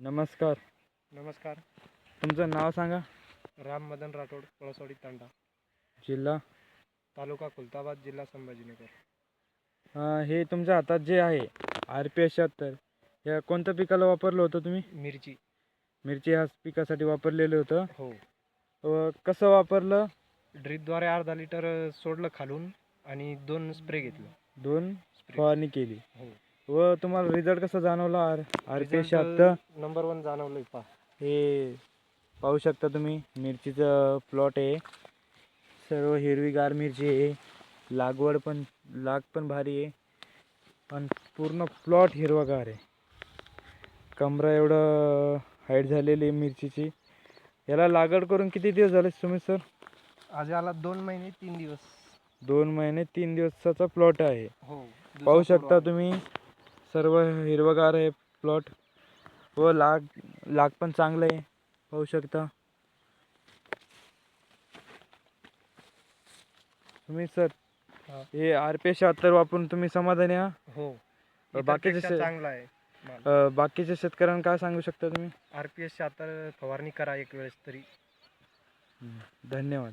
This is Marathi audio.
नमस्कार. नमस्कार. तुमचं नाव सांगा. राम मदन राठोड पळसवाडी तांडा. जिल्हा? तालुका खुलताबाद जिल्हा संभाजीनगर. अं, हे तुमच्या हातात जे आहे आर पी एस शहात्तर या कोणत्या पिकाला वापरलं होतं तुम्ही? मिरची. मिरची ह्या पिकासाठी वापरलेलं होतं. हो. व कसं वापरलं? ड्रीपद्वारे अर्धा लिटर सोडलं खालून आणि दोन स्प्रे घेतलं. दोन स्प्रे. फवारणी केली. हो. व तुम्हाला रिझल्ट कसा जाणवला? आर आर पी शहात्तर नंबर वन जाणवलं पा हे पाहू शकता तुम्ही मिरचीचं प्लॉट आहे. सर्व हिरवीगार मिरची आहे. लागवड पण लाग पण भारी आहे. पण पूर्ण प्लॉट हिरवागार आहे. कमरा एवढं हाईट झालेली आहे मिरचीची. याला लागवड करून किती दिवस झाले तुम्ही सर आज याला दोन महिने तीन दिवस. दोन महिने तीन दिवसाचा प्लॉट आहे. हो पाहू शकता तुम्ही सर्व हिरवगार आहे प्लॉट व लाग लाग पण चांगलं आहे. पाहू शकता. तुम्ही सर हा. हे आर पी शहात्तर वापरून तुम्ही समाधानी आहात? हो. बाकीचे बाकीचे चांगला आहे अ, बाकीच्या शेतकऱ्यांना काय सांगू शकता तुम्ही? आर पी एस शहात्तर फवारणी करा एक वेळेस तरी. धन्यवाद.